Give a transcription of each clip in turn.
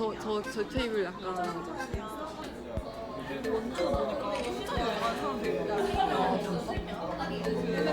저 테이블 약간 원주 보니까 혼자 여행하는 사람들이 많아.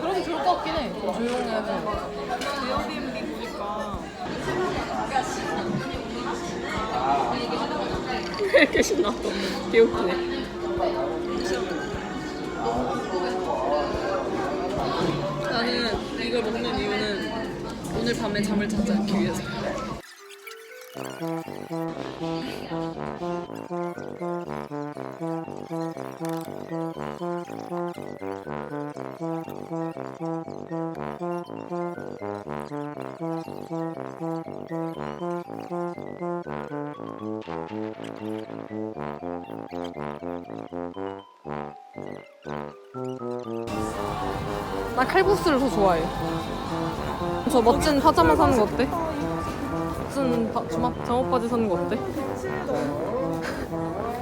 그래도 좋을 것 같긴 해. 조용해야지. 에어비앤비 보니까 이렇게 신나. 귀엽네. 나는 이걸 먹는 이유는 오늘 밤에 잠을 자지 않기 위해서. 나 칼국수를 더 좋아해. 저 멋진 파자마 사는 거 어때? 멋진 바, 주마, 잠옷바지 사는 거 어때?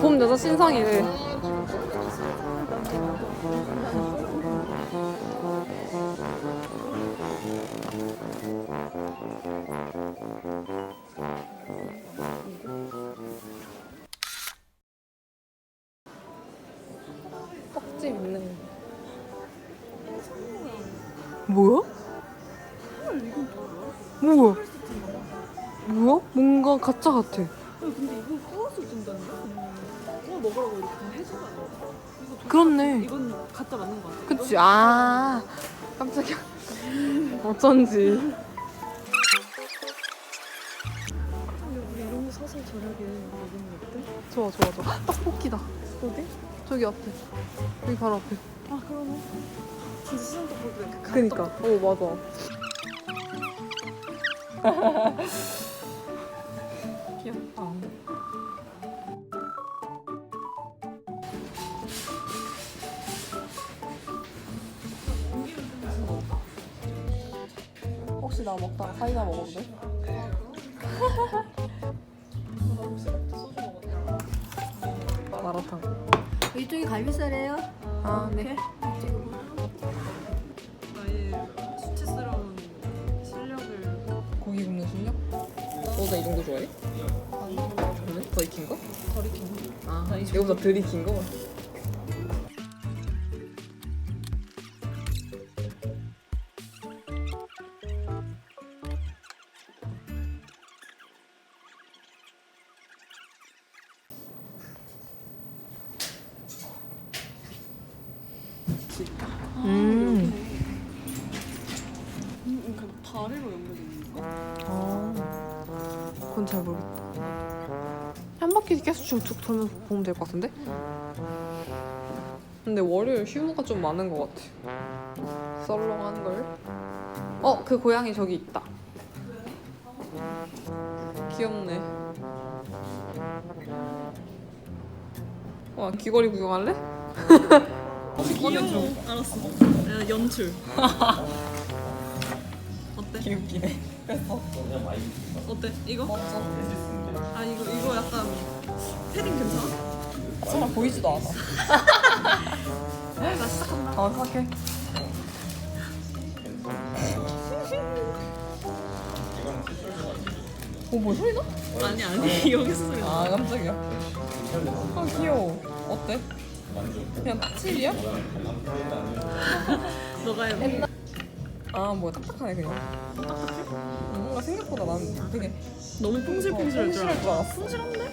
봄 여자 신상이래. 뭐야? 뭐야? 뭔가 가짜 같아. 근데 이거 구워서 준다는데? 구워 먹으라고 이렇게 다 해주면 안 돼? 이거 좀- 그렇네. 이건 갖다 맞는 거 같아. 그치? 아, 깜짝이야. 어쩐지. 우리 이런 거 사서 저녁에 먹으면 어때? 좋아, 좋아, 좋아. 떡볶이다. 어디? 저기 앞에. 여기 바로 앞에. 아 그러네. 진짜 시장 떡볶이 이렇게 그니까. 오, 맞아. 귀엽다. 혹시 나 먹다가 사이다 먹어도 돼? 마라탕. 이쪽이 갈비살이에요? 아, 네. 나의 수치스러운 실력을 고기 굽는 실력? 너가 이 정도 좋아해? 더 익힌 거? 덜 익힌 아, 이거보다 덜 익힌 거? 음. 음, 그 다리로 연결되는 거? 아, 그건 잘 모르겠다. 한 바퀴 계속 쭉쭉 돌면서 보면 될 것 같은데? 근데 월요일 휴무가 좀 많은 것 같아. 썰렁한 걸. 어, 그 고양이 저기 있다. 귀엽네. 와, 귀걸이 구경할래? 귀여워. 알았어. 야, 연출. 어때? 귀엽기네. 어때? 이거? 아 이거 이거 약간 패딩 괜찮아? 설마 보이지도 않아. 나 시작한다. 어, 생각해. 어, 뭐 소리 나? 아니 아니 여기서 소리 나. 아, 깜짝이야. 아, 귀여워. 어때? 그냥 칠이야? 너가 해봐. 아, 뭐야, 딱딱하네, 그냥. 뭔가 생각보다 나는 되게 너무 퐁실퐁실할 줄 알았어. 줄 알았어. 퐁실한데?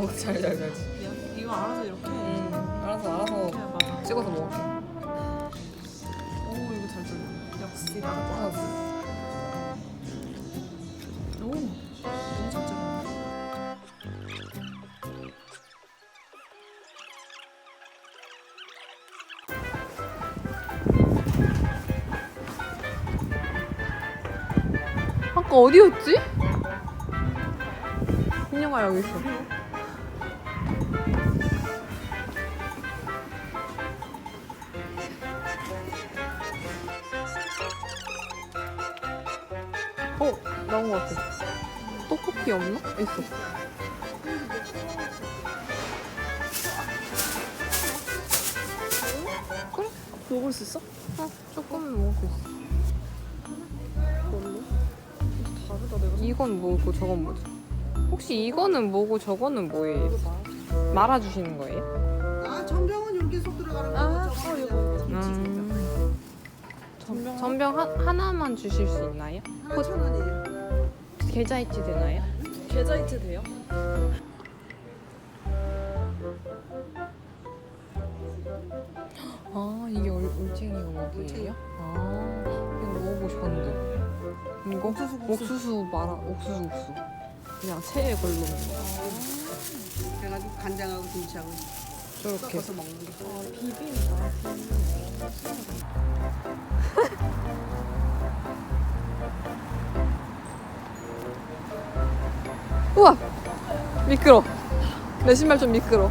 어, 잘, 잘, 잘. 야, 이거 알아서 이렇게. 음, 알아서, 알아서 그냥 맞아. 찍어서 먹을게. 오, 이거 잘 들려. 역시 나도 알았어. 오, 엄청 잘. 아까 어디였지? 인형아 여기 있어. 나온 것 같아. 떡볶이 없나? 있어. 그래? 먹을 수 있어? 어, 조금 먹을 수 있어. 뭘로? 다르다 내가 이건 뭐고 저건 뭐지? 혹시 이거는 뭐고 저거는 뭐예요? 말아주시는 거예요? 아 전병은 여기 속 들어가는 아, 저거 어, 그냥 이거. 음. 전병 하나만 주실 수 있나요? 하나 천 원이에요. 계좌이체 되나요? 계좌이체 돼요? 아 이게 얼, 올챙이 오목이에요? 아 이거 먹어보고 싶었는데 이거? 옥수수. 옥수수 말아 옥수수 국수 그냥 체에 걸르는 거 그래가지고 간장하고 김치하고 저렇게 섞어서 먹는 거. 아 비빔이다 우와 미끄러 내 신발 좀 미끄러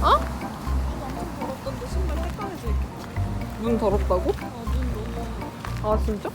어? 더럽던데 신발 색깔이 되게 눈 더럽다고? 아 눈 너무 아 진짜?